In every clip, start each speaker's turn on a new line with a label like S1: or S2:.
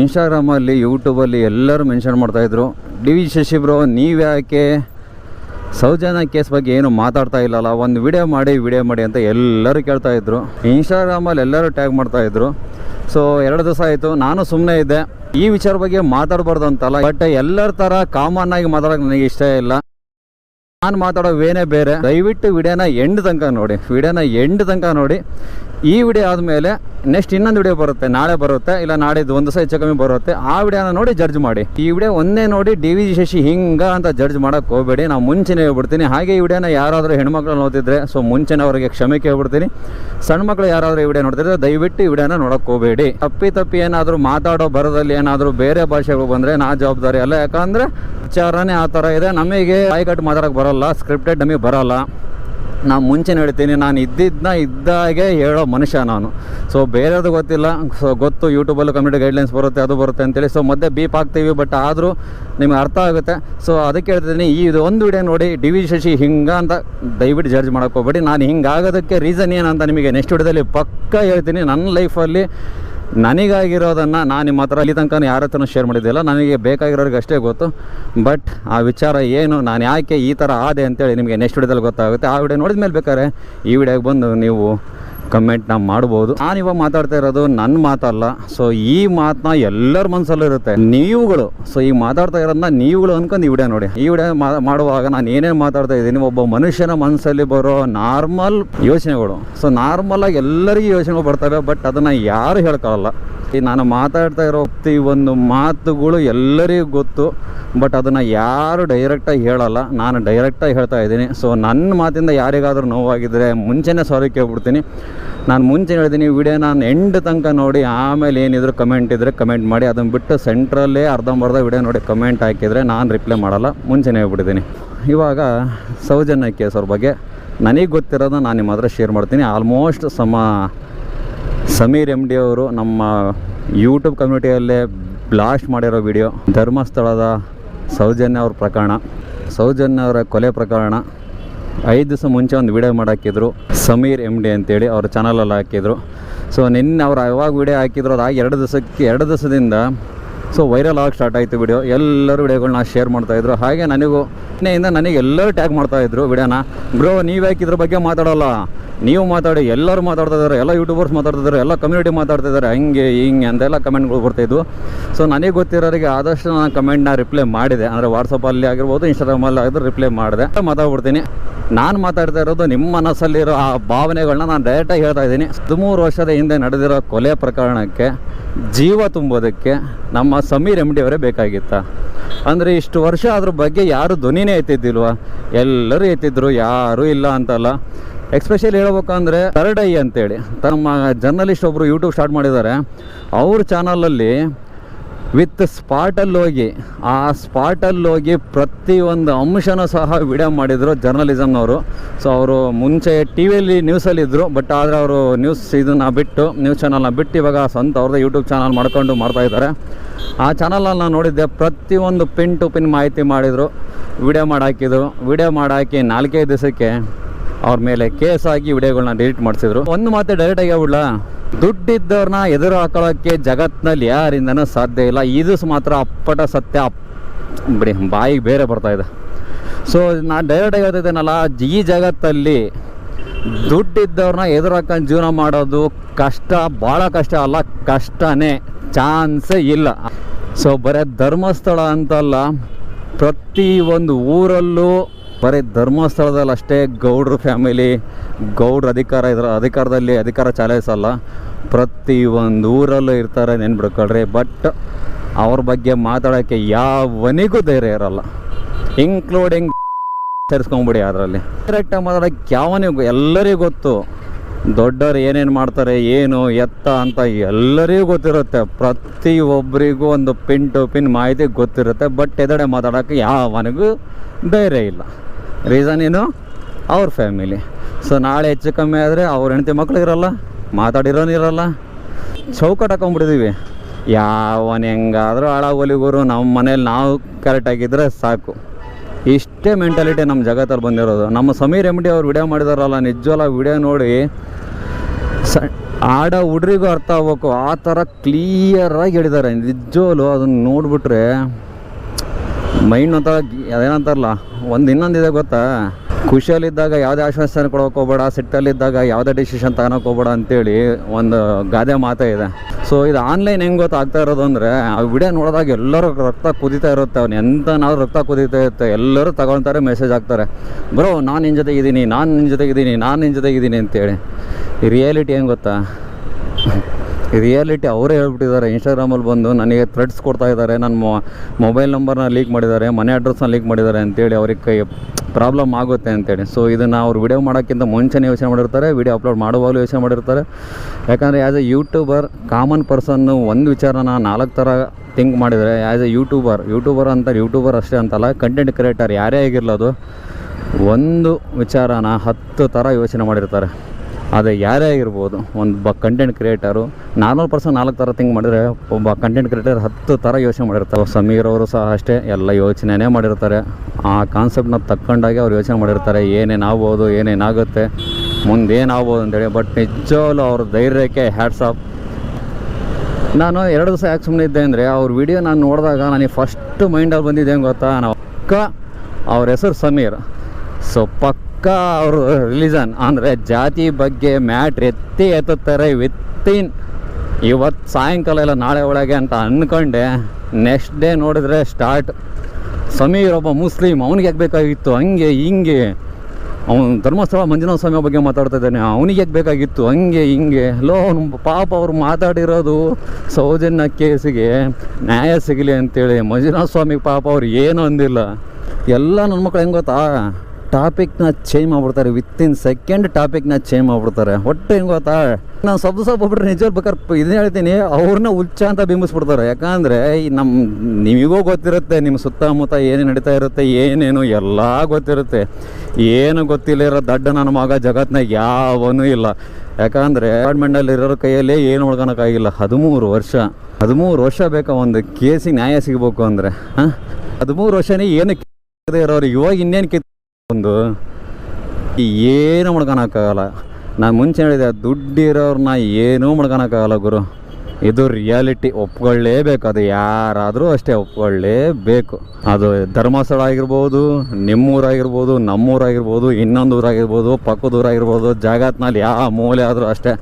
S1: ಇನ್ಸ್ಟಾಗ್ರಾಮಲ್ಲಿ, ಯೂಟ್ಯೂಬಲ್ಲಿ ಎಲ್ಲರೂ ಮೆನ್ಷನ್ ಮಾಡ್ತಾಯಿದ್ರು ಡಿ ವಿ ಶಶಿ ಬ್ರೋ, ನೀವು ಯಾಕೆ ಸೌಜನ್ಯ ಕೇಸ್ ಬಗ್ಗೆ ಏನು ಮಾತಾಡ್ತಾ ಇಲ್ಲಲ್ಲ? ಒಂದು ವಿಡಿಯೋ ಮಾಡಿ ವಿಡಿಯೋ ಮಾಡಿ ಅಂತ ಎಲ್ಲರೂ ಕೇಳ್ತಾಯಿದ್ರು ಇನ್ಸ್ಟಾಗ್ರಾಮಲ್ಲಿ ಎಲ್ಲರೂ ಟ್ಯಾಗ್ ಮಾಡ್ತಾಯಿದ್ರು ಸೊ ಎರಡು ದಿವಸ ಆಯಿತು, ನಾನು ಸುಮ್ಮನೆ ಇದ್ದೆ. ಈ ವಿಚಾರ ಬಗ್ಗೆ ಮಾತಾಡಬಾರ್ದು ಅಂತಲ್ಲ. ಬಟ್ ಎಲ್ಲರ ಥರ ಕಾಮನ್ ಆಗಿ ಮಾತಾಡೋಕೆ ನನಗೆ ಇಷ್ಟ ಇಲ್ಲ. ನಾನು ಮಾತಾಡೋ ವೇನೇ ಬೇರೆ. ದಯವಿಟ್ಟು ವಿಡಿಯೋನ ಎಂಡ್ ತನಕ ನೋಡಿ. ವಿಡಿಯೋನ ಎಂಡ್ ತನಕ ನೋಡಿ. ಈ ವಿಡಿಯೋ ಆದಮೇಲೆ ನೆಕ್ಸ್ಟ್ ಇನ್ನೊಂದು ವಿಡಿಯೋ ಬರುತ್ತೆ. ನಾಳೆ ಬರುತ್ತೆ. ಇಲ್ಲ ನಾಡಿದ್ದು ಒಂದು ದಿವಸ ಹೆಚ್ಚು ಕಮ್ಮಿ ಬರುತ್ತೆ. ಆ ವಿಡಿಯೋನ ನೋಡಿ ಜಡ್ಜ್ ಮಾಡಿ. ಈ ವಿಡಿಯೋ ಒಂದೇ ನೋಡಿ ಡಿ ವಿ ಶಶಿ ಹಿಂಗ ಅಂತ ಜಡ್ಜ್ ಮಾಡೋಕೆ ಹೋಗಬೇಡಿ. ನಾವು ಮುಂಚೆನೇ ಹೇಳ್ಬಿಡ್ತೀನಿ. ಹಾಗೆ ಈ ವಿಡಿಯೋನ ಯಾರಾದರೂ ಹೆಣ್ಮಕ್ಳು ನೋಡ್ತಿದ್ರೆ ಸೊ ಮುಂಚೆನೇ ಅವರಿಗೆ ಕ್ಷಮೆ ಕೇಳ್ಬಿಡ್ತೀನಿ ಸಣ್ಣ ಮಕ್ಳು ಯಾರಾದರೂ ಈ ವಿಡಿಯೋ ನೋಡ್ತಿದ್ರೆ, ದಯವಿಟ್ಟು ಈ ವಿಡಿಯೋನ ನೋಡೋಕೆ ಹೋಗಬೇಡಿ. ತಪ್ಪಿ ತಪ್ಪಿ ಏನಾದರೂ ಮಾತಾಡೋ ಬರದಲ್ಲಿ ಏನಾದರೂ ಬೇರೆ ಭಾಷೆಗಳು ಬಂದರೆ ನಾ ಜವಾಬ್ದಾರಿ ಅಲ್ಲ. ಯಾಕಂದರೆ, ವಿಚಾರನೇ ಆ ಥರ ಇದೆ. ನಮಗೆ ಬಾಯ್ಕಟ್ಟು ಮಾತಾಡೋಕೆ ಬರಲ್ಲ. ಸ್ಕ್ರಿಪ್ಟೆಡ್ ನಮಗೆ ಬರಲ್ಲ. ನಾನು ಮುಂಚೆ ಹೇಳ್ತೀನಿ ನಾನು ಇದ್ದಿದ್ದನ್ನ ಇದ್ದಾಗೆ ಹೇಳೋ ಮನುಷ್ಯ ನಾನು. ಸೊ ಬೇರೆದು ಗೊತ್ತಿಲ್ಲ ಸೊ ಗೊತ್ತು ಯೂಟ್ಯೂಬಲ್ಲೂ ಕಮ್ಯುನಿಟಿ ಗೈಡ್ಲೈನ್ಸ್ ಬರುತ್ತೆ, ಅದು ಬರುತ್ತೆ ಅಂತೇಳಿ. ಸೊ ಮಧ್ಯೆ ಬೀಪ್ ಹಾಕ್ತೀವಿ ಬಟ್ ಆದರೂ ನಿಮ್ಗೆ ಅರ್ಥ ಆಗುತ್ತೆ. ಸೊ ಅದಕ್ಕೆ ಹೇಳ್ತಿದ್ದೀನಿ, ಈ ಒಂದು ವಿಡಿಯೋ ನೋಡಿ, ಡಿ ವಿ ಶಶಿ ಹಿಂಗ ಅಂತ ದಯವಿಟ್ಟು ಜಡ್ಜ್ ಮಾಡೋಕ್ಕೋಗ್ಬೇಡಿ ನಾನು ಹಿಂಗಾಗೋದಕ್ಕೆ ರೀಸನ್ ಏನಂತ ನಿಮಗೆ ನೆಕ್ಸ್ಟ್ ವಿಡಿಯೋದಲ್ಲಿ ಪಕ್ಕ ಹೇಳ್ತೀನಿ. ನನ್ನ ಲೈಫಲ್ಲಿ ನನಗಾಗಿರೋದನ್ನು ನಾನು ನಿಮ್ಮ ಹತ್ರ ಅಲ್ಲಿ ತನಕ ಯಾರ ಹತ್ರನೂ ಶೇರ್ ಮಾಡಿದ್ದಿಲ್ಲ. ನನಗೆ ಬೇಕಾಗಿರೋರಿಗೆ ಅಷ್ಟೇ ಗೊತ್ತು. ಬಟ್ ಆ ವಿಚಾರ ಏನು? ನಾನು ಯಾಕೆ ಈ ಥರ ಆದೆ ಅಂತೇಳಿ ನಿಮಗೆ ನೆಕ್ಸ್ಟ್ ವಿಡಿಯೋದಲ್ಲಿ ಗೊತ್ತಾಗುತ್ತೆ. ಆ ವಿಡಿಯೋ ನೋಡಿದ ಮೇಲೆ ಬೇಕಾದ್ರೆ ಈ ವಿಡಿಯೋಗೆ ಬಂದು ನೀವು ಕಮೆಂಟ್ನ ಮಾಡ್ಬೋದು. ನಾನು ಇವಾಗ ಮಾತಾಡ್ತಾ ಇರೋದು ನನ್ನ ಮಾತಲ್ಲ. ಸೊ ಈ ಮಾತನ್ನ ಎಲ್ಲರ ಮನಸ್ಸಲ್ಲೂ ಇರುತ್ತೆ. ನೀವುಗಳು. ಸೊ ಈ ಮಾತಾಡ್ತಾ ಇರೋದನ್ನ ನೀವುಗಳು ಅನ್ಕೊಂಡು ಈ ವಿಡಿಯೋ ನೋಡಿ. ಈ ವಿಡಿಯೋ ಮಾಡುವಾಗ ನಾನು ಏನೇನು ಮಾತಾಡ್ತಾ ಇದ್ದೀನಿ, ಒಬ್ಬ ಮನುಷ್ಯನ ಮನಸ್ಸಲ್ಲಿ ಬರೋ ನಾರ್ಮಲ್ ಯೋಚನೆಗಳು. ಸೊ ನಾರ್ಮಲಾಗಿ ಎಲ್ಲರಿಗೂ ಯೋಚನೆಗಳು ಬರ್ತವೆ, ಬಟ್ ಅದನ್ನು ಯಾರು ಹೇಳ್ಕೊಳ್ಳಲ್ಲ ಈ ನಾನು ಮಾತಾಡ್ತಾ ಇರೋ ಈ ಒಂದು ಮಾತುಗಳು ಎಲ್ಲರಿಗೂ ಗೊತ್ತು, ಬಟ್ ಅದನ್ನು ಯಾರು ಡೈರೆಕ್ಟಾಗಿ ಹೇಳಲ್ಲ. ನಾನು ಡೈರೆಕ್ಟಾಗಿ ಹೇಳ್ತಾ ಇದ್ದೀನಿ. ಸೊ ನನ್ನ ಮಾತಿಂದ ಯಾರಿಗಾದರೂ ನೋವಾಗಿದ್ದರೆ ಮುಂಚೆನೇ ಸಾರಿ ಕೇಳ್ಬಿಡ್ತೀನಿ. ನಾನು ಮುಂಚೆ ಹೇಳ್ತೀನಿ ವಿಡಿಯೋ ನಾನು ಎಂಡ್ ತನಕ ನೋಡಿ, ಆಮೇಲೆ ಏನಿದ್ರು ಕಮೆಂಟ್ ಇದ್ದರೆ ಕಮೆಂಟ್ ಮಾಡಿ ಅದನ್ನು ಬಿಟ್ಟು ಸೆಂಟ್ರಲ್ಲೇ ಅರ್ಧಂಬರ್ಧ ವಿಡಿಯೋ ನೋಡಿ ಕಮೆಂಟ್ ಹಾಕಿದರೆ ನಾನು ರಿಪ್ಲೈ ಮಾಡಲ್ಲ. ಮುಂಚೆನೇ ಹೇಳ್ಬಿಡ್ತೀನಿ ಇವಾಗ ಸೌಜನ್ಯ ಕೇಸ್ ಅವ್ರ ಬಗ್ಗೆ. ನನಗೆ ಗೊತ್ತಿರೋದನ್ನ ನಾನು ನಿಮ್ಮ ಹತ್ರ ಶೇರ್ ಮಾಡ್ತೀನಿ. ಆಲ್ಮೋಸ್ಟ್ ಸಮ ಸಮೀರ್ ಎಂ ಡಿ ಅವರು ನಮ್ಮ ಯೂಟ್ಯೂಬ್ ಕಮ್ಯುನಿಟಿಯಲ್ಲೇ ಬ್ಲಾಸ್ಟ್ ಮಾಡಿರೋ ವಿಡಿಯೋ ಧರ್ಮಸ್ಥಳದ ಸೌಜನ್ಯ ಅವ್ರ ಪ್ರಕರಣ. ಸೌಜನ್ಯ ಅವರ ಕೊಲೆ ಪ್ರಕರಣ. ಐದು ದಿವಸ ಮುಂಚೆ ಒಂದು ವಿಡಿಯೋ ಮಾಡಾಕಿದ್ರು ಸಮೀರ್ ಎಂ ಡಿ ಅಂತೇಳಿ ಅವ್ರ ಚಾನಲಲ್ಲಿ ಹಾಕಿದ್ರು. ಸೊ ನಿನ್ನೆ ಅವ್ರು ಯಾವಾಗ ವಿಡಿಯೋ ಹಾಕಿದ್ರು ಅದಾಗಿ ಎರಡು ದಿವಸಕ್ಕೆ, ಎರಡು ದಿವಸದಿಂದ ಸೊ ವೈರಲ್ ಆಗಿ ಸ್ಟಾರ್ಟ್ ಆಯಿತು ವಿಡಿಯೋ ಎಲ್ಲರೂ ವಿಡಿಯೋಗಳನ್ನ ಶೇರ್ ಮಾಡ್ತಾಯಿದ್ರು ಹಾಗೆ ನನಗೂ ಇನ್ನೆಯಿಂದ ನನಗೆ ಎಲ್ಲರೂ ಟ್ಯಾಗ್ ಮಾಡ್ತಾಯಿದ್ರು ವಿಡಿಯೋನ ಬ್ರೋ ನೀವು ಯಾಕೆ ಇದ್ರ ಬಗ್ಗೆ ಮಾತಾಡೋಲ್ಲ? ನೀವು ಮಾತಾಡಿ, ಎಲ್ಲರೂ ಮಾತಾಡ್ತಾ ಇದ್ದಾರೆ ಎಲ್ಲ ಯೂಟ್ಯೂಬರ್ಸ್ ಮಾತಾಡ್ತಿದ್ದಾರೆ ಎಲ್ಲ ಕಮ್ಯುನಿಟಿ ಮಾತಾಡ್ತಿದ್ದಾರೆ ಹಂಗೆ, ಹಿಂಗೆ ಅಂತೆಲ್ಲ ಕಮೆಂಟ್ಗಳು ಬರ್ತಾಯಿದ್ವು ಸೊ ನನಗೆ ಗೊತ್ತಿರೋರಿಗೆ ಆದಷ್ಟು ನಾನು ಕಮೆಂಟ್ನ ರಿಪ್ಲೈ ಮಾಡಿದೆ. ಅಂದರೆ ವಾಟ್ಸಪ್ಪಲ್ಲಿ ಆಗಿರ್ಬೋದು ಇನ್ಸ್ಟಾಗ್ರಾಮಲ್ಲಿ ಆಗಿದ್ರು ರಿಪ್ಲೈ ಮಾಡಿದೆ. ಮಾತಾಡ್ಬಿಡ್ತೀನಿ. ನಾನು ಮಾತಾಡ್ತಾ ಇರೋದು ನಿಮ್ಮ ಮನಸ್ಸಲ್ಲಿರೋ ಆ ಭಾವನೆಗಳನ್ನ ನಾನು ಡೈರೆಕ್ಟಾಗಿ ಹೇಳ್ತಾ ಇದ್ದೀನಿ. ಹದಿಮೂರು ವರ್ಷದ ಹಿಂದೆ ನಡೆದಿರೋ ಕೊಲೆ ಪ್ರಕರಣಕ್ಕೆ, ಜೀವ ತುಂಬೋದಕ್ಕೆ ನಮ್ಮ ಸಮೀರ್ ಎಂ ಡಿ ಅವರೇ ಬೇಕಾಗಿತ್ತ? ಅಂದರೆ ಇಷ್ಟು ವರ್ಷ ಅದ್ರ ಬಗ್ಗೆ ಯಾರು ಧ್ವನಿನೇ ಎತ್ತಿದ್ದಿಲ್ವಾ? ಎಲ್ಲರೂ ಎತ್ತಿದ್ರು, ಯಾರೂ ಇಲ್ಲ ಅಂತಲ್ಲ. ಎಕ್ಸ್ಪೆಷಲಿ ಹೇಳ್ಬೇಕಂದ್ರೆ ಥರ್ಡ್ ಐ ಅಂತೇಳಿ. ತಮ್ಮ ಜರ್ನಲಿಸ್ಟ್ ಒಬ್ಬರು ಯೂಟ್ಯೂಬ್ ಸ್ಟಾರ್ಟ್ ಮಾಡಿದ್ದಾರೆ. ಅವ್ರ ಚಾನಲಲ್ಲಿ ವಿತ್ ಸ್ಪಾಟಲ್ಲಿ ಹೋಗಿ, ಆ ಸ್ಪಾಟಲ್ಲಿ ಹೋಗಿ ಪ್ರತಿಯೊಂದು ಅಂಶನೂ ಸಹ ವಿಡಿಯೋ ಮಾಡಿದರು ಜರ್ನಲಿಸಮ್ನವರು. ಸೊ ಅವರು ಮುಂಚೆ ಟಿ ವಿಯಲ್ಲಿ ನ್ಯೂಸಲ್ಲಿದ್ದರು ಬಟ್ ಆದರೆ ಅವರು ನ್ಯೂಸ್ ಇದನ್ನು ಬಿಟ್ಟು ನ್ಯೂಸ್ ಚಾನಲ್ನ ಬಿಟ್ಟು ಇವಾಗ ಸ್ವಂತ ಅವ್ರದ್ದು ಯೂಟ್ಯೂಬ್ ಚಾನಲ್ ಮಾಡ್ಕೊಂಡು ಮಾಡ್ತಾ ಇದ್ದಾರೆ. ಆ ಚಾನಲಲ್ಲಿ ನಾನು ನೋಡಿದ್ದೆ, ಪ್ರತಿಯೊಂದು ಪಿನ್ ಟು ಪಿನ್ ಮಾಹಿತಿ ಮಾಡಿದರು, ವಿಡಿಯೋ ಮಾಡಾಕಿದ್ರು ವಿಡಿಯೋ ಮಾಡಾಕಿ ನಾಲ್ಕೈದು ದಿವಸಕ್ಕೆ ಅವ್ರ ಮೇಲೆ ಕೇಸ್ ಆಗಿ ವಿಡಿಯೋಗಳನ್ನ ಡಿಲೀಟ್ ಮಾಡಿಸಿದ್ರು. ಒಂದು ಮಾತು ಡೈರೆಕ್ಟಾಗಿ ಹೇಳ್ಬಿಡ್ಲ? ದುಡ್ಡಿದ್ದವ್ರನ್ನ ಎದುರು ಹಾಕೊಳ್ಳೋಕ್ಕೆ ಜಗತ್ತಿನಲ್ಲಿ ಯಾರಿಂದನೂ ಸಾಧ್ಯ ಇಲ್ಲ. ಇದು ಮಾತ್ರ ಅಪ್ಪಟ ಸತ್ಯ. ಬಿಡಿ, ಬಾಯಿಗೆ ಬೇರೆ ಬರ್ತಾ ಇದೆ. ಸೊ ನಾನು ಡೈರೆಕ್ಟಾಗಿ ಹೇಳ್ತಿದ್ದೇನಲ್ಲ ಈ ಜಗತ್ತಲ್ಲಿ ದುಡ್ಡಿದ್ದವ್ರನ್ನ ಎದುರು ಹಾಕೊಂಡು ಜೀವನ ಮಾಡೋದು ಕಷ್ಟ, ಭಾಳ ಕಷ್ಟ ಅಲ್ಲ, ಕಷ್ಟನೇ, ಚಾನ್ಸೇ ಇಲ್ಲ. ಸೊ ಬರೀ ಧರ್ಮಸ್ಥಳ ಅಂತಲ್ಲ, ಪ್ರತಿ ಒಂದು ಊರಲ್ಲೂ ಬರೀ ಧರ್ಮಸ್ಥಳದಲ್ಲಿ ಅಷ್ಟೇ ಗೌಡ್ರ ಫ್ಯಾಮಿಲಿ, ಗೌಡ್ರ ಅಧಿಕಾರ ಇದ್ರ ಅಧಿಕಾರದಲ್ಲಿ ಅಧಿಕಾರ ಚಲಾಯಿಸಲ್ಲ ಪ್ರತಿ ಒಂದು ಊರಲ್ಲೂ ಇರ್ತಾರೆ ನೆನ್ಬಿಡ್ಕೊಳ್ರಿ. ಬಟ್ ಅವ್ರ ಬಗ್ಗೆ ಮಾತಾಡೋಕ್ಕೆ ಯಾವನಿಗೂ ಧೈರ್ಯ ಇರಲ್ಲ. ಇನ್ಕ್ಲೂಡಿಂಗ್ ಸೇರಿಸ್ಕೊಂಬಿಡಿ ಅದರಲ್ಲಿ. ಡೈರೆಕ್ಟಾಗಿ ಮಾತಾಡೋಕ್ಕೆ ಯಾವನಿಗೂ, ಎಲ್ಲರಿಗೂ ಗೊತ್ತು. ದೊಡ್ಡವ್ರು ಏನೇನು ಮಾಡ್ತಾರೆ, ಏನು, ಎತ್ತ ಅಂತ ಎಲ್ಲರಿಗೂ ಗೊತ್ತಿರುತ್ತೆ. ಪ್ರತಿಯೊಬ್ಬರಿಗೂ ಒಂದು ಪಿನ್ ಟು ಪಿನ್ ಮಾಹಿತಿ ಗೊತ್ತಿರುತ್ತೆ. ಬಟ್ ಎದಡೆ ಮಾತಾಡೋಕ್ಕೆ ಯಾವನಿಗೂ ಧೈರ್ಯ ಇಲ್ಲ. ರೀಸನ್ ಏನು? ಅವ್ರ ಫ್ಯಾಮಿಲಿ ಸೊ ನಾಳೆ ಹೆಚ್ಚು ಕಮ್ಮಿ ಆದರೆ ಅವ್ರ ಹೆಂಡತಿ ಮಕ್ಳು ಇರೋಲ್ಲ, ಮಾತಾಡಿರೋನು ಇರೋಲ್ಲ. ಚೌಕಟ್ಟು ಹಾಕೊಂಡ್ಬಿಟ್ಟಿದ್ದೀವಿ ಯಾವನ್ ಹೆಂಗಾದರೂ ಹಾಳಾಗೋಲಿ ಗುರು ನಮ್ಮ ಮನೇಲಿ ನಾವು ಕರೆಕ್ಟಾಗಿದ್ದರೆ ಸಾಕು. ಇಷ್ಟೇ ಮೆಂಟಾಲಿಟಿ ನಮ್ಮ ಜಗತ್ತಲ್ಲಿ ಬಂದಿರೋದು. ನಮ್ಮ ಸಮೀರ್ ಎಂ ಡಿ ಅವ್ರು ವಿಡಿಯೋ ಮಾಡಿದಾರಲ್ಲ ನಿಜವಲ್ಲ ವಿಡಿಯೋ ನೋಡಿ. ಸ, ಆಡೋ ಹುಡ್ರಿಗೂ ಅರ್ಥ ಆಗ್ಬೇಕು. ಆ ಥರ ಕ್ಲಿಯರಾಗಿ ಹೇಳಿದ್ದಾರೆ. ನಿಜವಲ್ಲೂ ಅದನ್ನು ನೋಡ್ಬಿಟ್ರೆ ಮೈಂಡ್ ಅಂತ ಅದೇನಂತಾರಲ್ಲ, ಒಂದು ಇನ್ನೊಂದಿದೆ ಗೊತ್ತಾ? ಖುಷಿಯಲ್ಲಿದ್ದಾಗ ಯಾವುದೇ ಆಶ್ವಾಸನೆ ಕೊಡೋಕೆ ಹೋಗ್ಬೇಡ, ಸಿಟ್ಟಲ್ಲಿದ್ದಾಗ ಯಾವುದೇ ಡಿಸಿಷನ್ ತಗೋಕೆ ಹೋಗ್ಬೇಡ ಅಂತೇಳಿ ಒಂದು ಗಾದೆ ಮಾತೇ ಇದೆ. ಸೊ ಇದು ಆನ್ಲೈನ್ ಹೆಂಗೆ ಗೊತ್ತಾಗ್ತಾ ಇರೋದು ಅಂದರೆ, ಆ ವಿಡಿಯೋ ನೋಡಿದಾಗ ಎಲ್ಲರೂ ರಕ್ತ ಕುದೀತಾ ಇರುತ್ತೆ ಅವ್ನು. ಎಂತ ನಾವು ರಕ್ತ ಕುದೀತಾ ಇರುತ್ತೆ, ಎಲ್ಲರೂ ತಗೊಳ್ತಾರೆ ಮೆಸೇಜ್ ಹಾಕ್ತಾರೆ. ಬ್ರೋ ನಾನು ನಿನ್ನ ಜೊತೆಗಿದ್ದೀನಿ ನಾನು ನಿನ್ನ ಜೊತೆಗಿದ್ದೀನಿ ನಾನು ನಿನ್ನ ಜೊತೆಗಿದ್ದೀನಿ ಅಂತೇಳಿ. ಈ ರಿಯಾಲಿಟಿ ಹೆಂಗೆ ಗೊತ್ತಾ? ರಿಯಾಲಿಟಿ ಅವರೇ ಹೇಳ್ಬಿಟ್ಟಿದ್ದಾರೆ. ಇನ್ಸ್ಟಾಗ್ರಾಮಲ್ಲಿ ಬಂದು ನನಗೆ ಥ್ರೆಡ್ಸ್ ಕೊಡ್ತಾ ಇದ್ದಾರೆ. ನನ್ನ ಮೊಬೈಲ್ ನಂಬರ್ನ ಲೀಕ್ ಮಾಡಿದ್ದಾರೆ. ಮನೆ ಅಡ್ರೆಸ್ನ ಲೀಕ್ ಮಾಡಿದ್ದಾರೆ ಅಂತೇಳಿ ಅವ್ರಿಗೆ ಕೈ ಪ್ರಾಬ್ಲಮ್ ಆಗುತ್ತೆ ಅಂತೇಳಿ. ಸೊ ಇದನ್ನು ಅವ್ರು ವಿಡಿಯೋ ಮಾಡೋಕ್ಕಿಂತ ಮುಂಚೆನೇ ಯೋಚನೆ ಮಾಡಿರ್ತಾರೆ. ವಿಡಿಯೋ ಅಪ್ಲೋಡ್ ಮಾಡುವಾಗಲೂ ಯೋಚನೆ ಮಾಡಿರ್ತಾರೆ. ಯಾಕಂದರೆ ಆ್ಯಸ್ ಎ ಯೂಟ್ಯೂಬರ್ ಕಾಮನ್ ಪರ್ಸನ್ನು ಒಂದು ವಿಚಾರನ ನಾಲ್ಕು ಥರ ಥಿಂಕ್ ಮಾಡಿದರೆ ಆ್ಯಸ್ ಎ ಯೂಟ್ಯೂಬರ್ ಯೂಟ್ಯೂಬರ್ ಅಂತ ಯೂಟ್ಯೂಬರ್ ಅಷ್ಟೇ ಅಂತಲ್ಲ ಕಂಟೆಂಟ್ ಕ್ರಿಯೇಟರ್ ಯಾರೇ ಅದು, ಒಂದು ವಿಚಾರನ ಹತ್ತು ಥರ ಯೋಚನೆ ಮಾಡಿರ್ತಾರೆ. ಅದೇ ಯಾರೇ ಆಗಿರ್ಬೋದು ಒಂದು ಬ ಕಂಟೆಂಟ್ ಕ್ರಿಯೇಟರು ನಾರ್ಮಲ್ ಪರ್ಸನ್ ನಾಲ್ಕು ಥರ ತಿಂಗ್ ಮಾಡಿದರೆ ಒಬ್ಬ ಕಂಟೆಂಟ್ ಕ್ರಿಯೇಟರ್ ಹತ್ತು ಥರ ಯೋಚನೆ ಮಾಡಿರ್ತಾರೆ. ಸಮೀರ್ ಅವರು ಸಹ ಅಷ್ಟೇ, ಎಲ್ಲ ಯೋಚನೆನೇ ಮಾಡಿರ್ತಾರೆ. ಆ ಕಾನ್ಸೆಪ್ಟ್ನ ತಕ್ಕೊಂಡಾಗೆ ಅವ್ರು ಯೋಚನೆ ಮಾಡಿರ್ತಾರೆ. ಏನೇನು ಆಗ್ಬೋದು ಏನೇನಾಗುತ್ತೆ ಮುಂದೆ ಏನಾಗ್ಬೋದು ಅಂತೇಳಿ. ಬಟ್ ನಿಜವಾಗ್ಲೂ ಅವ್ರ ಧೈರ್ಯಕ್ಕೆ ಹ್ಯಾಟ್ಸ್ ಆಫ್ ನಾನು ಎರಡು ದಿವಸ ಯಾಕೆ ಸುಮ್ಮನೆ ಇದ್ದೆ ಅಂದರೆ, ಅವ್ರ ವಿಡಿಯೋ ನಾನು ನೋಡಿದಾಗ ನನಗೆ ಫಸ್ಟ್ ಮೈಂಡಲ್ಲಿ ಬಂದಿದೆ ಹೆಂಗೆ ಗೊತ್ತಾ? ನಾವು ಅಕ್ಕ, ಅವ್ರ ಹೆಸರು ಸಮೀರ್. ಸೊ ಪಕ್ಕ ಅವರು ರಿಲಿಜನ್ ಅಂದರೆ ಜಾತಿ ಬಗ್ಗೆ ಮ್ಯಾಟ್ರ್ ಎತ್ತಿ ಎತ್ತುತ್ತಾರೆ ವಿತ್ತಿನ್ ಇವತ್ತು ಸಾಯಂಕಾಲ ಇಲ್ಲ ನಾಳೆ ಒಳಗೆ ಅಂತ ಅಂದ್ಕೊಂಡೆ ನೆಕ್ಸ್ಟ್ ಡೇ ನೋಡಿದ್ರೆ ಸ್ಟಾರ್ಟ್ ಸಮೀರ್ ಒಬ್ಬ ಮುಸ್ಲಿಂ, ಅವ್ನಿಗೆ ಯಾಕೆ ಬೇಕಾಗಿತ್ತು? ಹಂಗೆ, ಹಿಂಗೆ. ಅವನು ಧರ್ಮಸ್ಥಳ ಮಂಜುನಾಥ ಸ್ವಾಮಿ ಬಗ್ಗೆ ಮಾತಾಡ್ತಾ ಇದ್ದಾನೆ. ಅವನಿಗೆ ಯಾಕೆ ಬೇಕಾಗಿತ್ತು? ಹಂಗೆ, ಹಿಂಗೆ. ಲೋ, ಅವನು ಪಾಪ ಅವ್ರು ಮಾತಾಡಿರೋದು ಸೌಜನ್ಯ ಕೇಸಿಗೆ ನ್ಯಾಯ ಸಿಗಲಿ ಅಂತೇಳಿ ಮಂಜುನಾಥ ಸ್ವಾಮಿಗೆ ಪಾಪ ಅವ್ರು ಏನು ಅಂದಿಲ್ಲ. ಎಲ್ಲ ನನ್ನ ಮಕ್ಳು ಹೆಂಗೆ ಗೊತ್ತಾ? ಟಾಪಿಕ್ನ ಚೇಂಜ್ ಮಾಡ್ಬಿಡ್ತಾರೆ ವಿತಿನ್ ಸೆಕೆಂಡ್ ಟಾಪಿಕ್ನ ಚೇಂಜ್ ಮಾಡ್ಬಿಡ್ತಾರೆ. ಒಟ್ಟು ಹೆಂಗೆ ಗೊತ್ತಾ? ನಾನು ಸ್ವಲ್ಪ ಸ್ವಲ್ಪ ಒಬ್ಬರು ನಿಜ ಬೇಕಾದ್ರೆ ಇದನ್ನ ಹೇಳ್ತೀನಿ, ಅವ್ರನ್ನ ಹುಚ್ಚ ಅಂತ ಬಿಂಬಿಸ್ಬಿಡ್ತಾರೆ. ಯಾಕಂದರೆ ಈ ನಮ್ಮ ನಿಮಗೂ ಗೊತ್ತಿರುತ್ತೆ ನಿಮ್ಮ ಸುತ್ತಮುತ್ತ ಏನು ನಡೀತಾ ಇರುತ್ತೆ, ಏನೇನು ಎಲ್ಲ ಗೊತ್ತಿರುತ್ತೆ. ಏನು ಗೊತ್ತಿಲ್ಲ ಇರೋ ದಡ್ಡ ನನ್ನ ಮಗ ಜಗತ್ತಿನಾಗ ಯಾವನೂ ಇಲ್ಲ. ಯಾಕಂದರೆ ಡಿಪಾರ್ಟ್ಮೆಂಟಲ್ಲಿ ಇರೋರ ಕೈಯಲ್ಲಿ ಏನು ಮಾಡ್ಕೊಳಕ್ಕಾಗಿಲ್ಲ ಹದಿಮೂರು ವರ್ಷ ಹದಿಮೂರು ವರ್ಷ ಬೇಕಾ ಒಂದು ಕೇಸಿಗೆ ನ್ಯಾಯ ಸಿಗಬೇಕು ಅಂದರೆ, ಹಾಂ? ಹದಿಮೂರು ವರ್ಷನೇ ಏನು ಇರೋರು, ಇವಾಗ ಇನ್ನೇನು ಕಿತ್ ಒಂದು ಏನೂ ಮಾಡ್ಕೊಳಕ್ಕಾಗಲ್ಲ ನಾನು ಮುಂಚೆ ಹೇಳಿದೆ, ದುಡ್ಡಿರೋರ್ನ ಏನೂ ಮಾಡ್ಕೊಳಕ್ಕಾಗಲ್ಲ ಗುರು. ಇದು ರಿಯಾಲಿಟಿ ಒಪ್ಕೊಳ್ಳೇಬೇಕು ಅದು ಯಾರಾದರೂ ಅಷ್ಟೇ ಒಪ್ಕೊಳ್ಳೇಬೇಕು ಅದು ಧರ್ಮಸ್ಥಳ ಆಗಿರ್ಬೋದು, ನಿಮ್ಮೂರಾಗಿರ್ಬೋದು, ನಮ್ಮೂರಾಗಿರ್ಬೋದು, ಇನ್ನೊಂದು ಊರಾಗಿರ್ಬೋದು, ಪಕ್ಕದ ಊರಾಗಿರ್ಬೋದು ಯಾವ ಮೂಲೆ ಆದರೂ ಅಷ್ಟೇ.